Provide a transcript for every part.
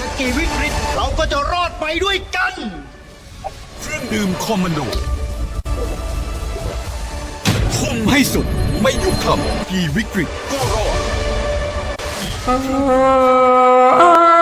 จะกี่วิกฤตเราก็จะรอดไปด้วยกัน เครื่องดื่มคอมมานโดคุมให้สุด ไม่ยุบคำกี่วิกฤตก็รอด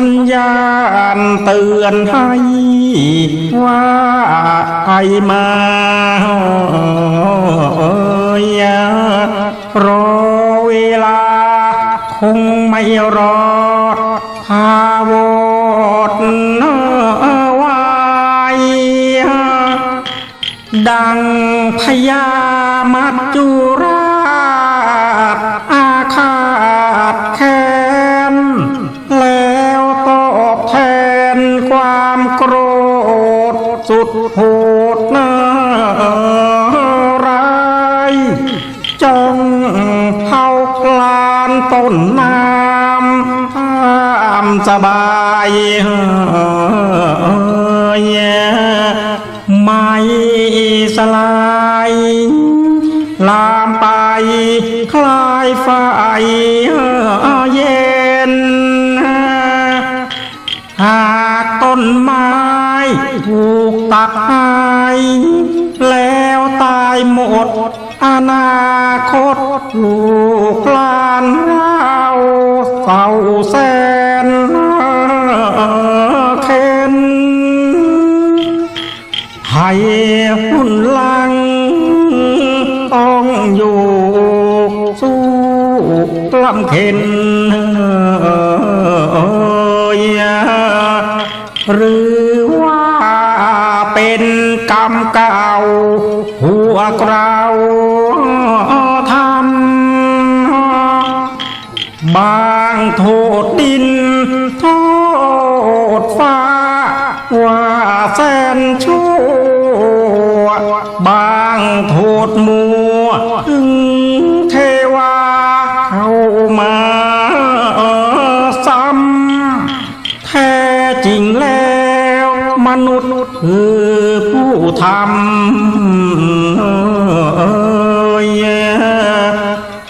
สัญญาณเตือนให้ว่าใครมาอย่ารอเวลา คงไม่รอดพาวดไว้ดังพญามัจจุ โหดน่าร้ายจงเผาพลานต้นน้ำตามสบายไม่สลายลามไปคลายไฟเย็น หากต้นไม้ ถูกตัดหาย แล้วตายหมด อนาคตลูกหลานเราเศร้าแสนเข็นให้หุ่นลัง ต้องอยู่สู้กล้ำเข็นหรือ เป็นกรรมเก่าหัวเราทำบางโทษดิน โทษฟ้า ว่าแสนชั่ว บางโทษมัวถึงเทวาเข้ามาซ้ำแท้จริงแล้ว มนุษย์คือ ทำ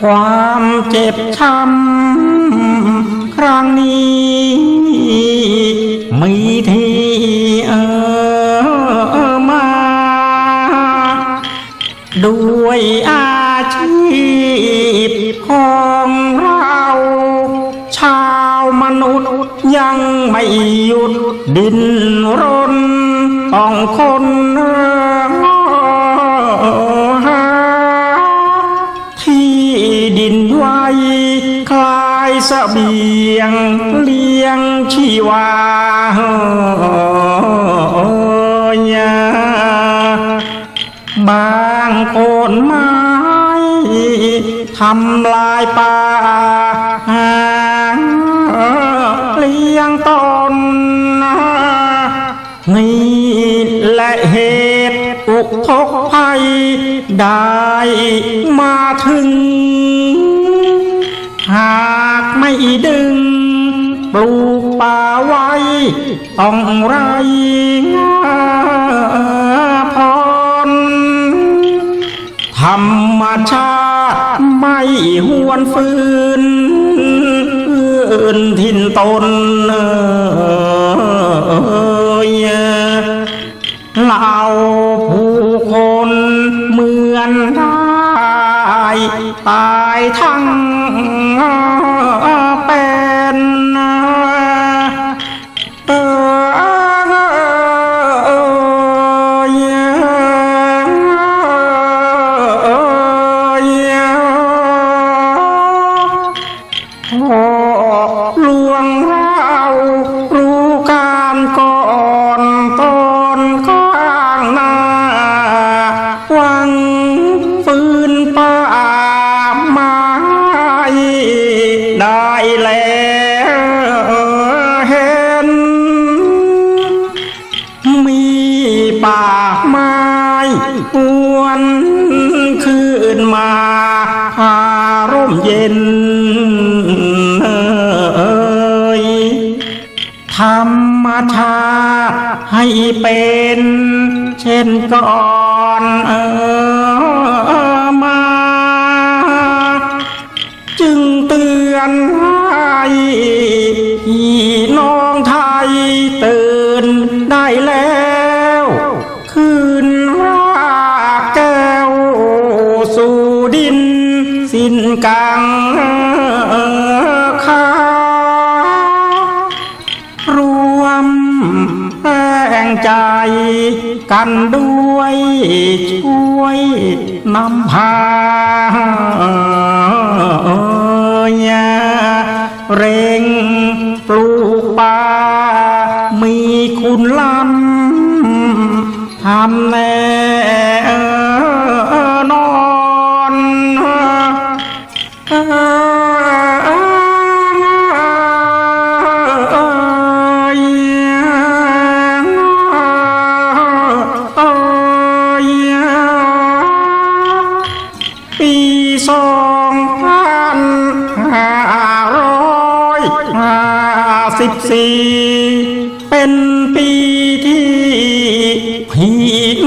ความเจ็บช้ำครั้งนี้มีที่เออมา ด้วยอาชีพของเราชาวมนุษย์ยังไม่หยุดดินรนต้องคน คลายเสบียงเลี้ยงชีวาบางโคนไม้ทำลายป่าเลี้ยงต้นนี่และเหตุอุกทกภัยได้มาถึง หากไม่ดึง ปลูกป่าไว้ ต้องไรพรธรรมชาติไม่หวนฟืนอื่นทินตนเอยเหล่าผู้คนเหมือนได้ตายทั้ง ธรรมชาติให้เป็นเช่นก่อนเออมา จึงเตือนให้น้องไทยตื่นได้แล้ว คืนรากแก้วสู่ดินสิ้นกัง กันด้วยช่วยนำพาเร่งปลูกป่ามีคุณล้ำทำแน่น บสี่เป็นปีที่พี่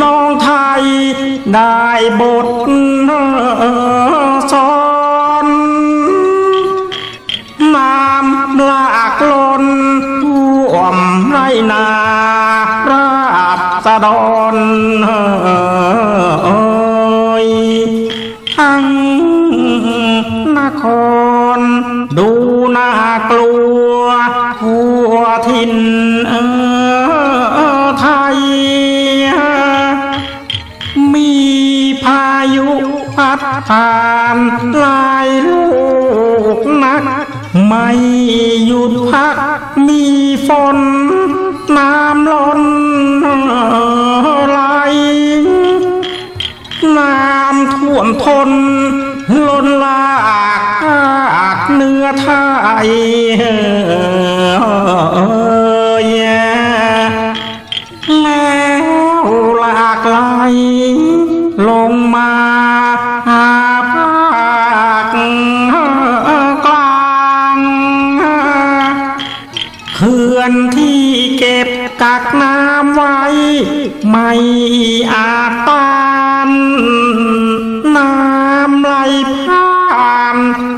น้องไทยได้บท ผ่านหลายลูกนัก ไม่หยุดพักมีฝนน้ำ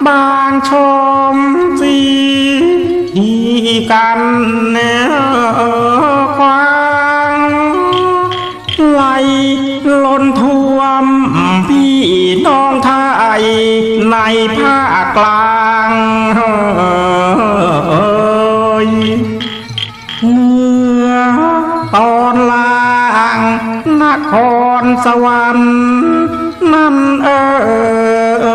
บางชมสีที่กันเนื้อควางไหลล้นท่วม พี่น้องไทยในภาคกลางเอ่ยเหนือตอนล่างนครสวรรค์นั่นเออ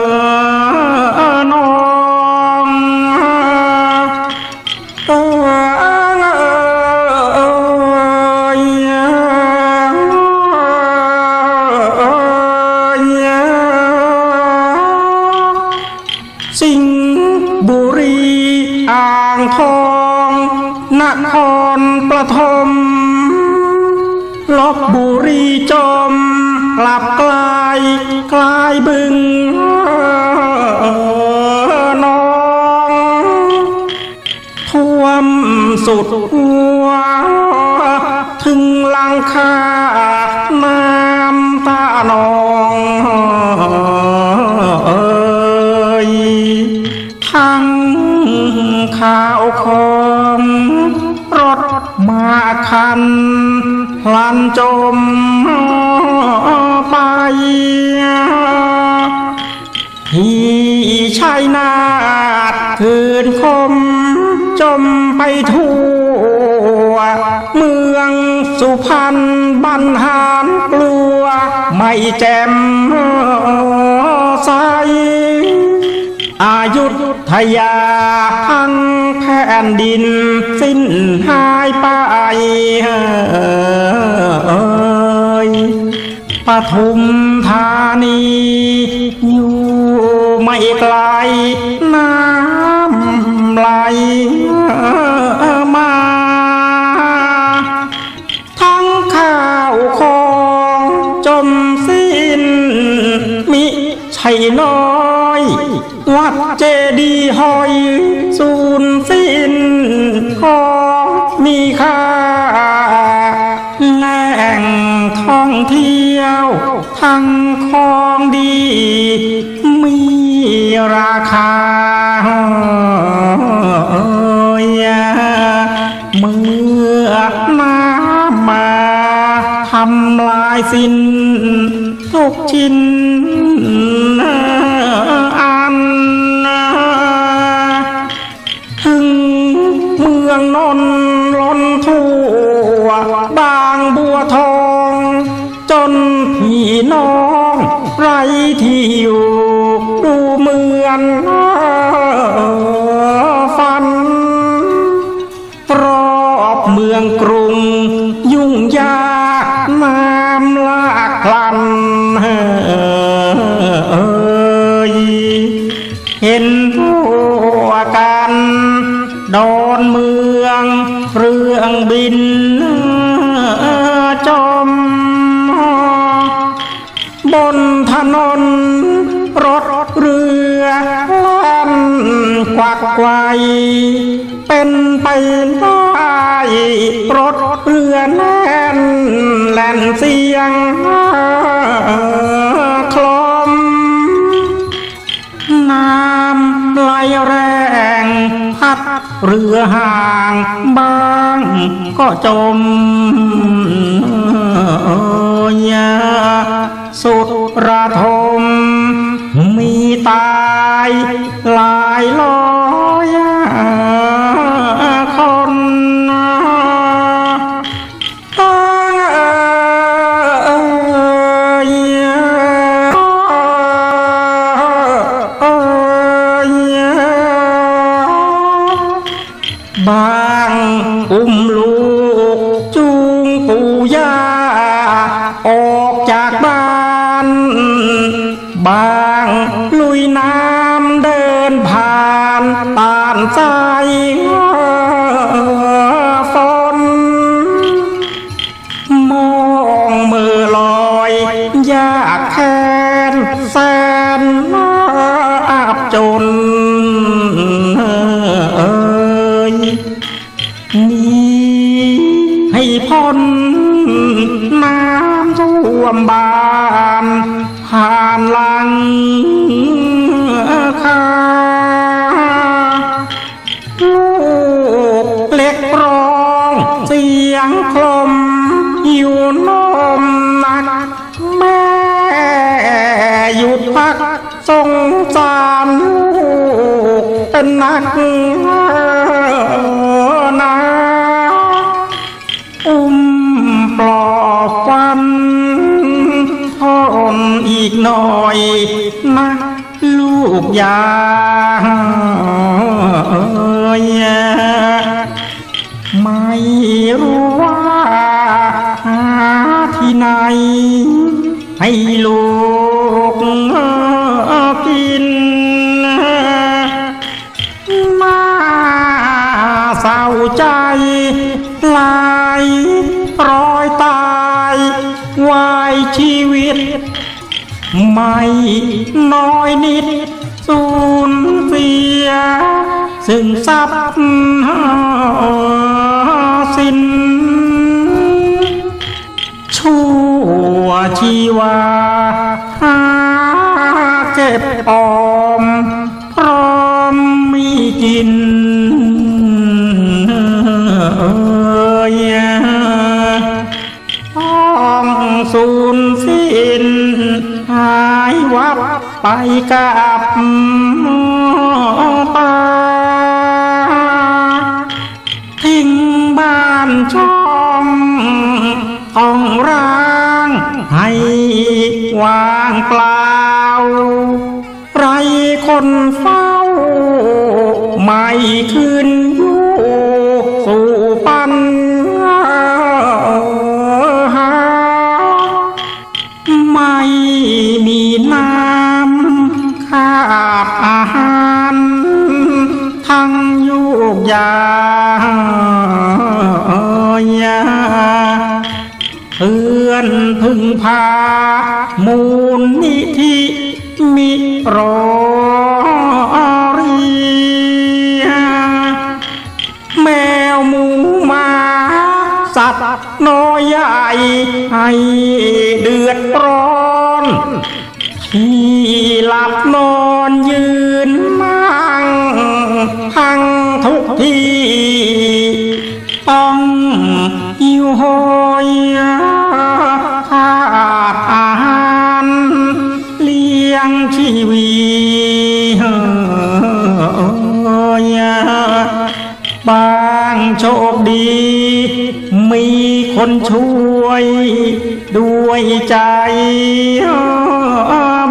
รปฐมลบบุรีจมกลับกลายกลายบึงนองท่วมสุดหัว ถึงลังคาน้ำตานองเอ่ยทั้งข้าวขอ คันพลันจมไปที่ชายนาดคืนคม จมไปทั่ว เมืองสุพรรณบันหารกลัว ไม่แจ่มใสอายุทยาทั้ง ผ่นดินสิ้นหายไปเอ่ยปทุมธานีอยู่ไม่ไกลน้ำไหลมาทั้งข้าวของจมสิ้นมิให้น้อย วัดเจดีย์หอย ทั้งของดี มีราคาเมื่อน้ำมาทำลายสิ้นทุกชิ้น เป็นไปได้รถเรือแน่นแล่นเสียงคลมน้ำไหลแรงพัดเรือห่างบางก็จมยาสุดระทม ตาย หลายร้อย ลุยน้ำเดินผ่านตานใจ สงสารลูกเป็นนักนาอุ้มปลอบฟันทนอีกหน่อยนะลูกยาไม่รู้ว่าหาที่ไหนให้ลูก ใจหลายร้อยตายวายชีวิต ไม่น้อยนิด สูญเสีย ซึ่งทรัพย์สิ้นชั่วชีวาหาเก็บออมพร้อมมีกิน ไปกับตาทิ้งบ้านช่องต้องร้างให้วางเปล่า ไรคนเฝ้าไม่คืน ทั้งยุกยาเพื่อนพึ่งพา มูลนิธิมิรอเรียแมวหมูมา สัตว์น้อยใหญ่ให้เดือดร้อนที่หลับนอนยืน พังทุกทีต้องหิวโหยขาดอาหารเลี้ยงชีวิตบางโชคดี มีคนช่วย ด้วยใจ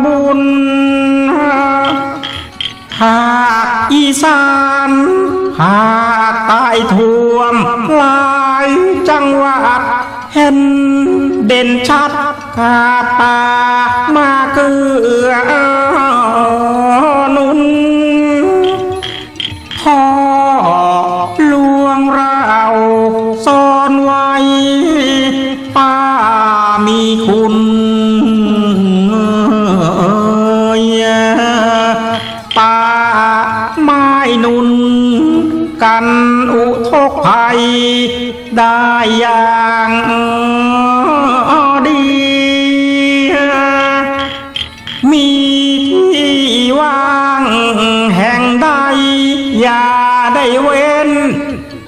บุญหา อีสานหากใต้ท่วมหลายจังหวัดเห็นเด่นชัดขาป่ามาเกือ กันอุทกภัยได้อย่างดี มีที่ว่างแห่งใดอย่าได้เว้น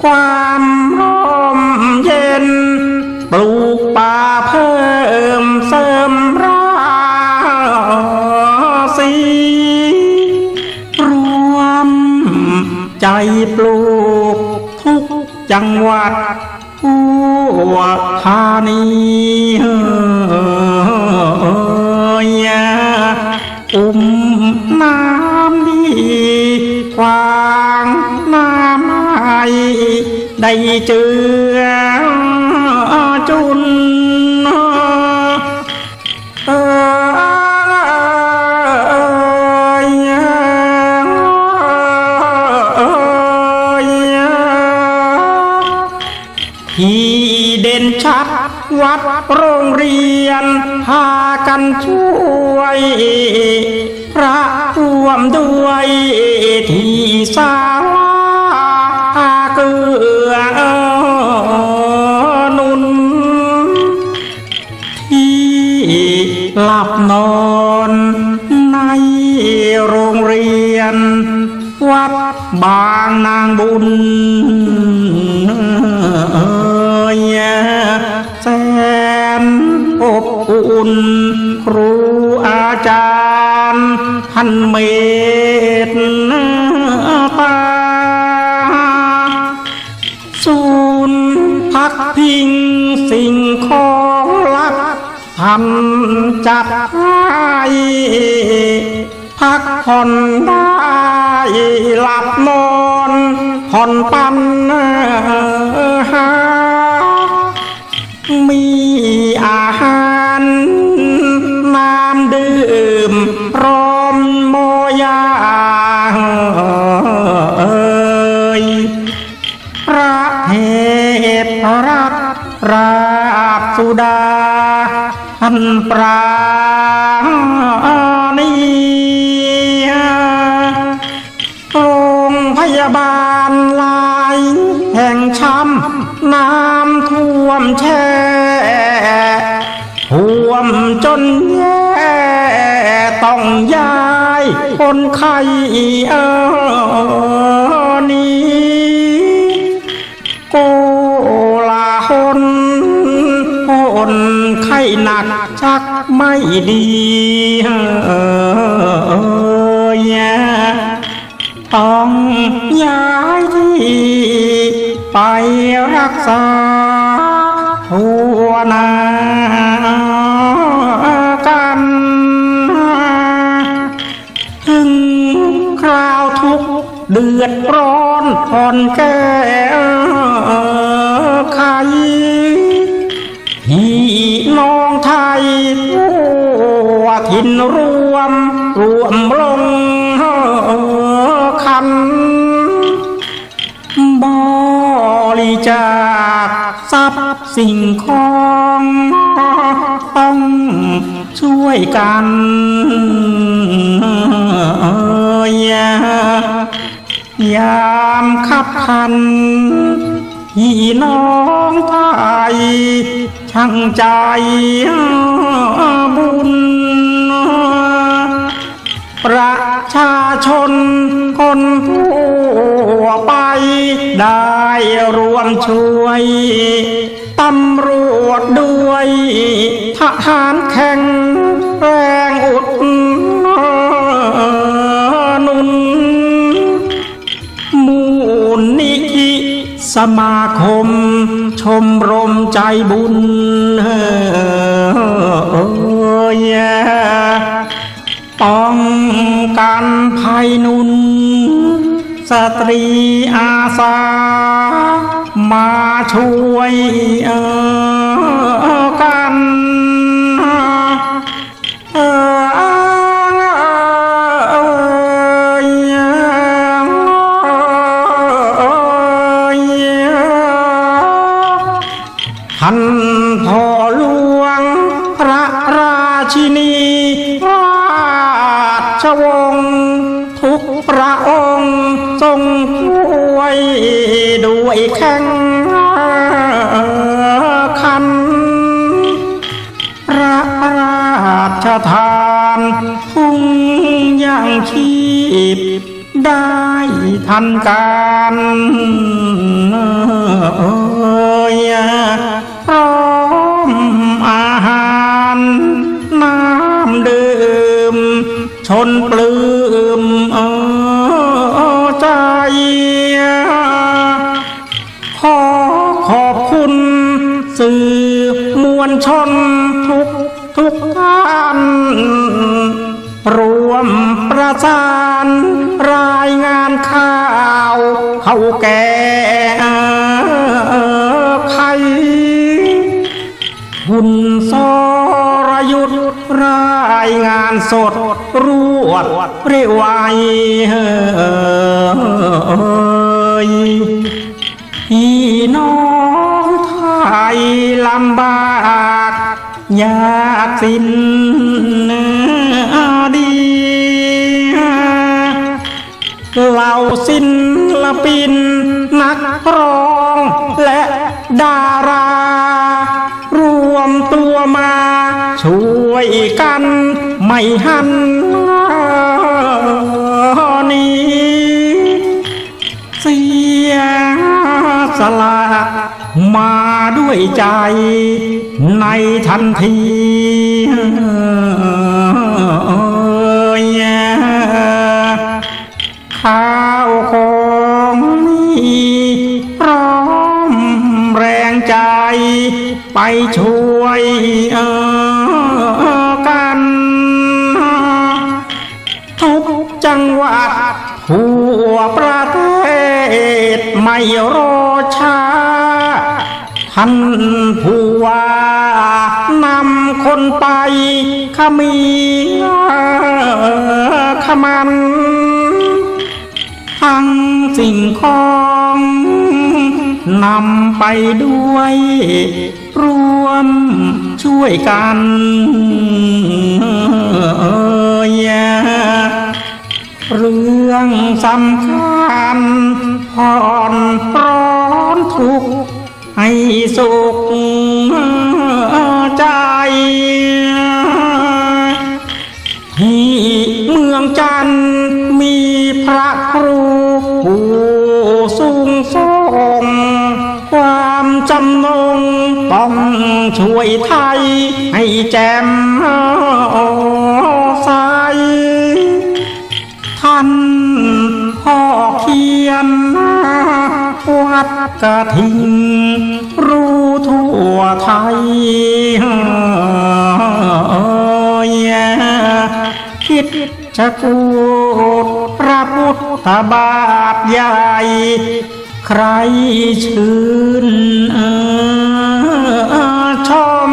ความร่มเย็น ปลูกป่าเพิ่มเสริมราศีรวมใจปลู จังหวัดทั่วธานีอุ้มน้ำดีควางน้ำไอได้เจอ พระร่วมด้วยที่ศาลาเกือนุน ที่หลับนอนในโรงเรียน วัดบางนางบุญแสนอบอุ่นครู จารย์ท่านเมตตาศูนย์พักพิงสิ่งของลับท่านจัดให้พักผ่อนได้หลับนอนผ่อนปันหา เอ่ยพระเหตุพรัตราบสุดาท่านปราณีโรงพยาบาลหลายแห่งช้ำน้ำท่วมแช่ท่วมจนแย่ต้องย้า คนไข้อนี้โกลาหนคนไข้หนักชักไม่ดีเออต้องย้ายที่ไปรักษาทั่วหนา ดือดร้อนผ่อนแก้ไขพี่น้องไทยทั่วถิ่นรวม รวมลงคันบริจาคทรัพย์สิ่งของต้องช่วยกันเอ่ย ยามขับคันพี่น้องไทยช่างใจบุญ ประชาชนคนทั่วไป ได้รวมช่วยตำรวจด้วยทหารแข่ง มาคม ชมรมใจบุญเอ่ยป้องกันภัยนุน สตรีอาสา มาช่วยเออกันเอ่ย นีราชวงศ์ทุกพระองค์ทรงช่วยด้วยแข่งขันพระราชทานทุ่งยังชีพได้ทันการเอ่ยพร้อ ปลื้มอใจ ขอขอบคุณสื่อมวลชนทุกทุกท่านรวมประสานรายงานข่าวเข้าแก่ใครคุณสร สดรวดเรวไวยพี่น้องไทยลำบากยากสิ้นดีเหล่าศิลปินนักร้องและดา ไม่หันนี้เสียสละมาด้วยใจ ในทันทีข้าวของมีพร้อมแรงใจไปช่วยเออ จังหวัดทั่วประเทศไม่รอช้า ท่านผู้ว่านำคนไปขมีขมันทั้งสิ่งของนำไปด้วย รวมช่วยกันเอ่ย เรื่องสำคัญผ่อนร้อนทุกให้สุขใจที่เมืองจันมีพระครูผู้สูงส่งความจำนงต้องช่วยไทยให้แจ่มานพ่อเขียนวัดกระทิงรู้ทั่วไทยคิดจะกูดพระพุทธบาทใหญ่ ใครชื่นชม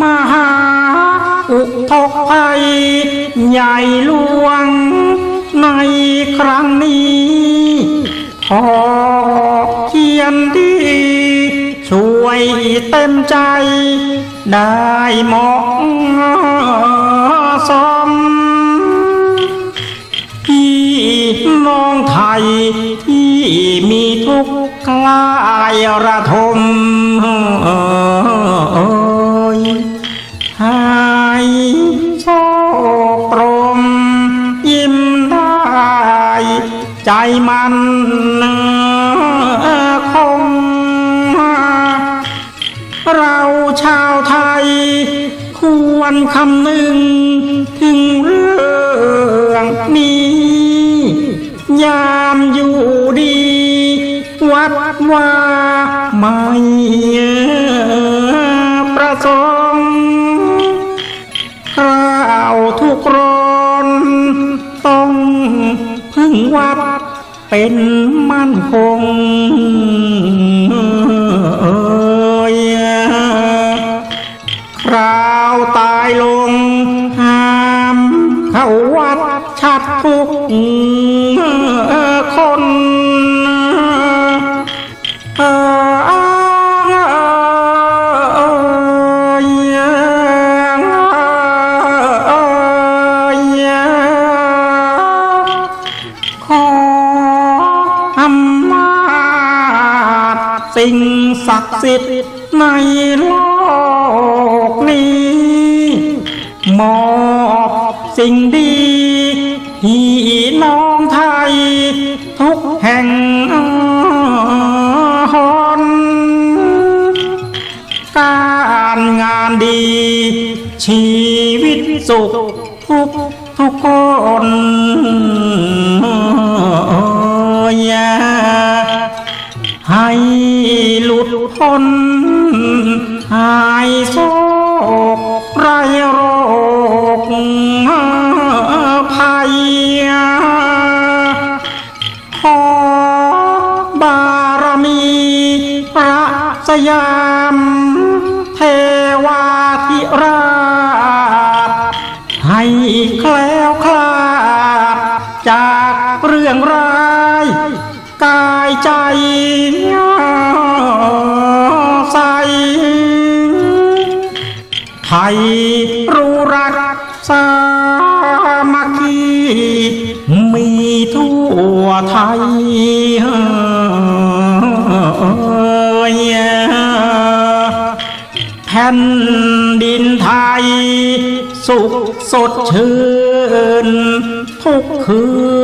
มหา ทกภัย ใหญ่หลวง ในครั้งนี้ขอเขียนดี ช่วยเต็มใจ ได้เหมาะสมพี่น้องไทยที่มีทุกข์กลายระทมเอ่ยหาย โศกตรม ยิ้มได้ ใจมันคง เราชาวไทย ควรคำนึง ถึงเรื่องนี้ ยามอยู่ดี วัดว่าไม่ประสง วัดเป็นมั่นคงเอยคราวตายลงห้ามเข้าวัดชัดทุกคน สิทธิ์ในโลกนี้ มอบสิ่งดีพี่น้องไทย ทุกแห่งหนการงานดี ชีวิตสุขทุกทุกคนอย่า หลุดพ้นหายโศกไรโรคภัยขอบารมีพระสยามเทวาธิราชให้แคล้วคลาดจากเรื่องร้ายกายใจ รู้รักสามัคคีมีทั่วไทยแผ่นดินไทย สุขสดชื่นทุกคืน